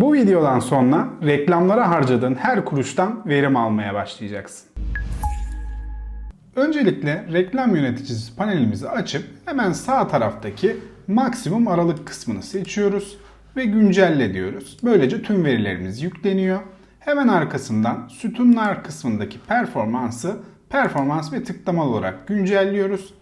Bu videodan sonra reklamlara harcadığın her kuruştan verim almaya başlayacaksın. Öncelikle reklam yöneticisi panelimizi açıp hemen sağ taraftaki maksimum aralık kısmını seçiyoruz ve güncelle diyoruz. Böylece tüm verilerimiz yükleniyor. Hemen arkasından sütunlar kısmındaki performansı performans ve tıklamalı olarak güncelliyoruz.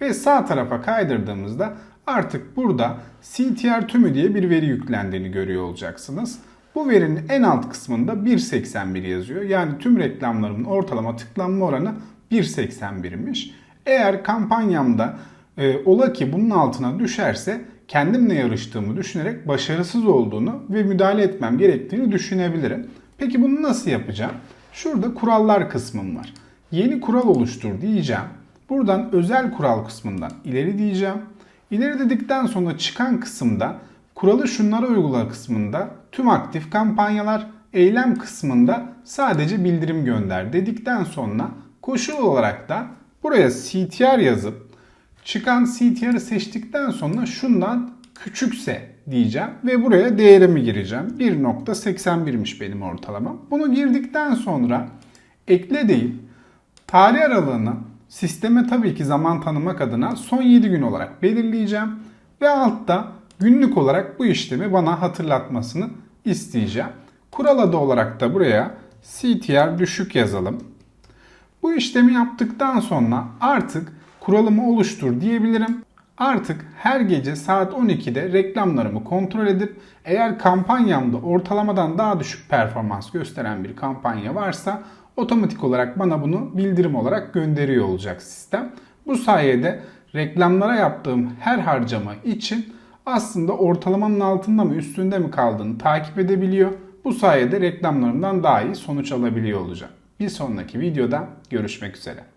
Ve sağ tarafa kaydırdığımızda artık burada CTR tümü diye bir veri yüklendiğini görüyor olacaksınız. Bu verinin en alt kısmında 1.81 yazıyor. Yani tüm reklamlarımın ortalama tıklanma oranı 1.81'miş. Eğer kampanyamda e, ola ki bunun altına düşerse kendimle yarıştığımı düşünerek başarısız olduğunu ve müdahale etmem gerektiğini düşünebilirim. Peki bunu nasıl yapacağım? Şurada kurallar kısmım var. Yeni kural oluştur diyeceğim. Buradan özel kural kısmından ileri diyeceğim. İleri dedikten sonra çıkan kısımda kuralı şunlara uygula kısmında tüm aktif kampanyalar eylem kısmında sadece bildirim gönder dedikten sonra koşul olarak da buraya CTR yazıp çıkan CTR'ı seçtikten sonra şundan küçükse diyeceğim ve buraya değerimi gireceğim. 1.81'miş benim ortalamam. Bunu girdikten sonra ekle değil tarih aralığını sisteme tabii ki zaman tanımak adına son 7 gün olarak belirleyeceğim ve altta günlük olarak bu işlemi bana hatırlatmasını isteyeceğim. Kural adı olarak da buraya CTR düşük yazalım. Bu işlemi yaptıktan sonra artık kuralımı oluştur diyebilirim. Artık her gece saat 12'de reklamlarımı kontrol edip eğer kampanyamda ortalamadan daha düşük performans gösteren bir kampanya varsa otomatik olarak bana bunu bildirim olarak gönderiyor olacak sistem. Bu sayede reklamlara yaptığım her harcama için aslında ortalamanın altında mı üstünde mi kaldığını takip edebiliyor. Bu sayede reklamlarımdan daha iyi sonuç alabiliyor olacağım. Bir sonraki videoda görüşmek üzere.